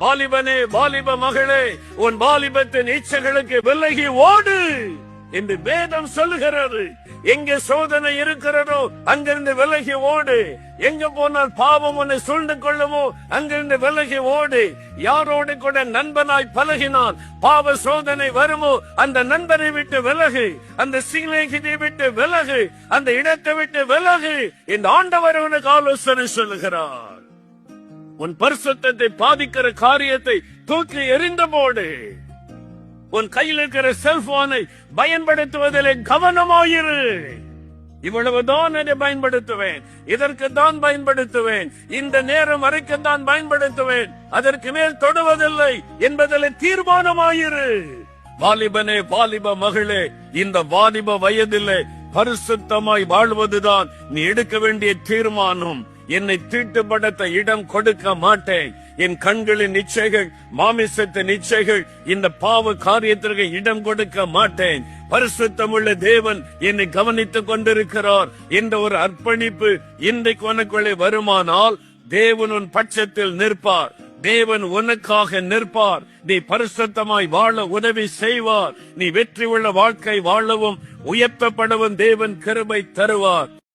வாலிபனே வாலிப மகளே உன் பாலிபத்தின் இச்சைகளுக்கு விலகி ஓடு! என்று வேதம் சொல்லுகிறது எங்க சோதனை இருக்கிறதோ அங்கிருந்து விலகி ஓடு! எங்க போனால் பாவம் உன்னை சூழ்ந்து கொள்ளவோ அங்கிருந்து விலகி ஓடு! யாரோடு கூட நண்பனாய் பழகினான் பாவ சோதனை வருமோ அந்த நண்பரை விட்டு விலகு! அந்த சிநேகிதை விட்டு விலகு! அந்த இடத்தை விட்டு விலகு! இந்த ஆண்டவர் உனக்கு ஆலோசனை சொல்லுகிறார். உன் பரிசுத்தத்தை பாதிக்கிற காரியத்தை தூக்கி எறிந்தபோடு உன் கையில் இருக்கிற செல்போனை பயன்படுத்துவதிலே கவனமாயிரு. இவ்வளவுதான் அதை பயன்படுத்துவேன். இதற்கு தான் பயன்படுத்துவேன். இந்த நேரம் வரைக்கும் தான் பயன்படுத்துவேன். அதற்கு மேல் தொடுவதில்லை என்பதில் தீர்மானமாயிரு. வாலிபனே வாலிப மகளே இந்த வாலிப வயதிலே பரிசுத்தமாய் வாழ்வதுதான் நீ எடுக்க வேண்டிய தீர்மானம். என்னை தீட்டுப்படுத்த இடம் கொடுக்க மாட்டேன். என் கண்களின் நிச்சைகள் மாமிசத்தின் நிச்சைகள் இந்த பாவ காரியத்திற்கு இடம் கொடுக்க மாட்டேன். பரிசுத்தமுள்ள தேவன் என்னை கவனித்துக் கொண்டிருக்கிறார். என்ற ஒரு அர்ப்பணிப்பு இன்றைக்கு உனக்குள்ளே வருமானால் தேவன் உன் பட்சத்தில் நிற்பார். தேவன் உனக்காக நிற்பார். நீ பரிசுத்தமாய் வாழ உதவி செய்வார். நீ வெற்றி உள்ள வாழ்க்கை வாழவும் உயர்த்தப்படவும் தேவன் கருமை தருவார்.